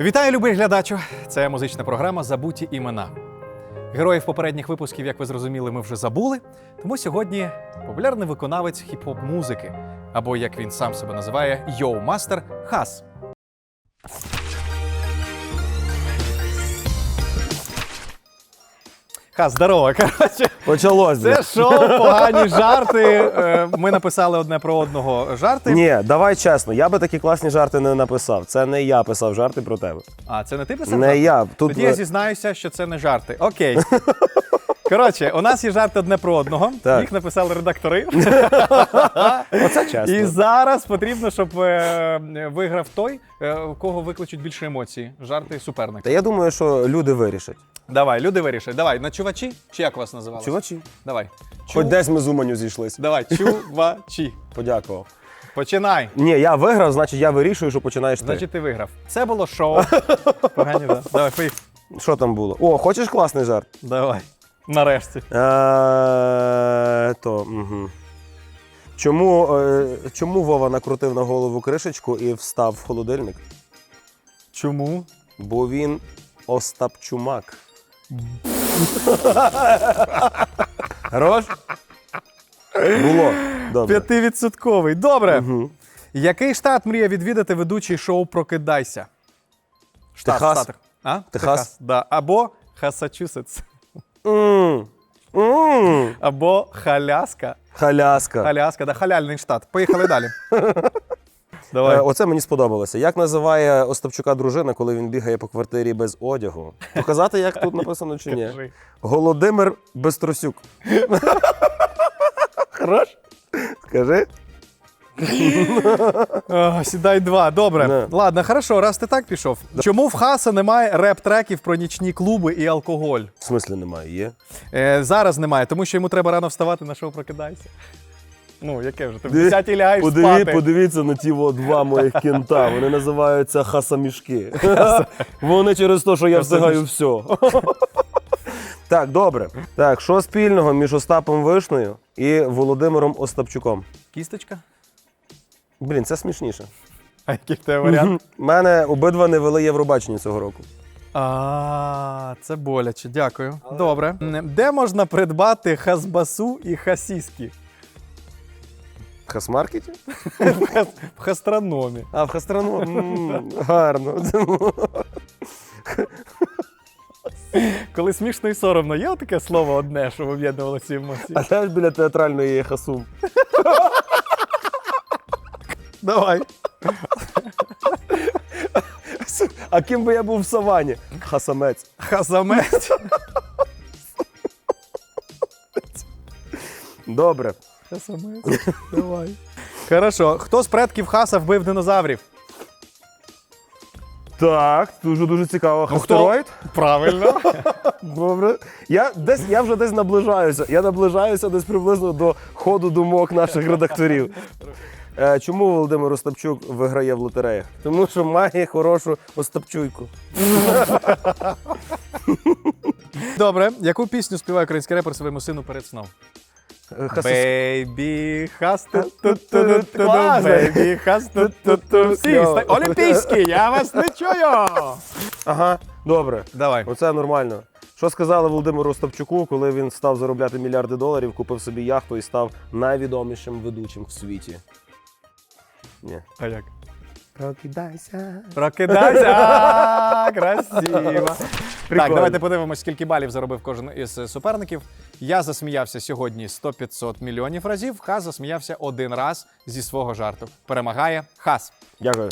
Вітаю, любий глядачу! Це музична програма Забуті імена. Героїв попередніх випусків, як ви зрозуміли, ми вже забули. Тому сьогодні популярний виконавець хіп-хоп музики, або як він сам себе називає, йоу-мастер Хас. Хас, здорово! Коротше, Почалось. це шоу, погані жарти. Е, Ми написали одне про одного жарти. Ні, давай чесно, я би такі класні жарти не написав. Це не я писав жарти про тебе. А, це не ти писав? Не жарти? я. Тут Тоді я зізнаюся, що це не жарти. Окей. Коротше, у нас є жарти одне про одного. Так. Їх написали редактори. оце чесно. І зараз потрібно, щоб е, виграв той, е, у кого викличуть більше емоцій. Жарти суперника. Та я думаю, що люди вирішать. Давай, люди вирішать. Давай, на чувачі? Чи як вас називали? Чувачі. Давай. Хоч десь ми з Уманю зійшлись. Давай, чувачі. Подякував. Починай. Ні, я виграв, значить я вирішую, що починаєш ти. Значить, ти виграв. Це було шоу. Погані, да. Давай, поїхали. Що там було? О, хочеш класний жарт? Давай. Нарешті. Е, то, угу. Чому, е, чому Вова накрутив на голову кришечку і встав в холодильник? Чому? Бо він Остапчумак. Хорош? Було. Добре. П'ятивідсотковий. Добре. Мгм. Який штат мріє відвідати ведучий шоу Прокидайся? Штат, Техас. штат. А? Техас. Да. Або Хасачусетс. Або Халяска. Халяска. Халяска, да, халяльний штат. Поїхали далі. Е, Давай. Оце мені сподобалося. Як називає Остапчука дружина, коли він бігає по квартирі без одягу? Показати, як тут написано чи ні? Кажи. Голодимир Бестросюк. Хорош? Скажи. О, сідай два. Добре. Не. Ладно, хорошо, раз ти так пішов. Чому в Хаса немає реп-треків про нічні клуби і алкоголь? В смислі немає, є. Е, зараз немає, тому що йому треба рано вставати на шоу Прокидайся. Ну, яке вже? Ти в 10 лягаєш Подиві, спати. подивіться на ті два моїх кінта. Вони називаються хасамішки. Вони через те, що я встигаю все. Так, добре. Так, що спільного між Остапом Вишнею і Володимиром Остапчуком? Кісточка? Блін, це смішніше. А який в тебе варіант? У мене обидва не вели Євробачення цього року. А, це боляче, дякую. Добре. Де можна придбати хазбасу і хасіски? В хасмаркеті? В хас- хастрономі. А, в хастрану. М, Гарно. Коли смішно і соромно, є таке слово одне, що об'єднувало ці емоції. А теж біля театральної є хасум. Давай. А ким би я був в савані? Хасамець. Хасамець. Добре. Хасамець. Давай. Хорошо. Хто з предків Хаса вбив динозаврів? Так, дуже дуже цікаво. Ну, хто? Астероїд? Правильно. Добре. Я, десь, я вже десь наближаюся. Я наближаюся десь приблизно до ходу думок наших редакторів. Е, чому Володимир Остапчук виграє в лотереях? Тому що має хорошу Остапчуйку. Добре. Яку пісню співає український репер своєму сину перед сном? Бейбі хас ту ту ту Класно. ту ту бейбі хас ту ту ту Всі Олімпійський, я вас не чую. Ага, добре. Давай. Оце нормально. Що сказали Володимиру Остапчуку, коли він став заробляти мільярди доларів, купив собі яхту і став найвідомішим ведучим в світі? Ні. А як? Прокидайся. Прокидайся! Красиво. Так, давайте подивимось, скільки балів заробив кожен із е, суперників. Я засміявся сьогодні 100-500 мільйонів разів. Хас засміявся один раз зі свого жарту. Перемагає Хас. Дякую.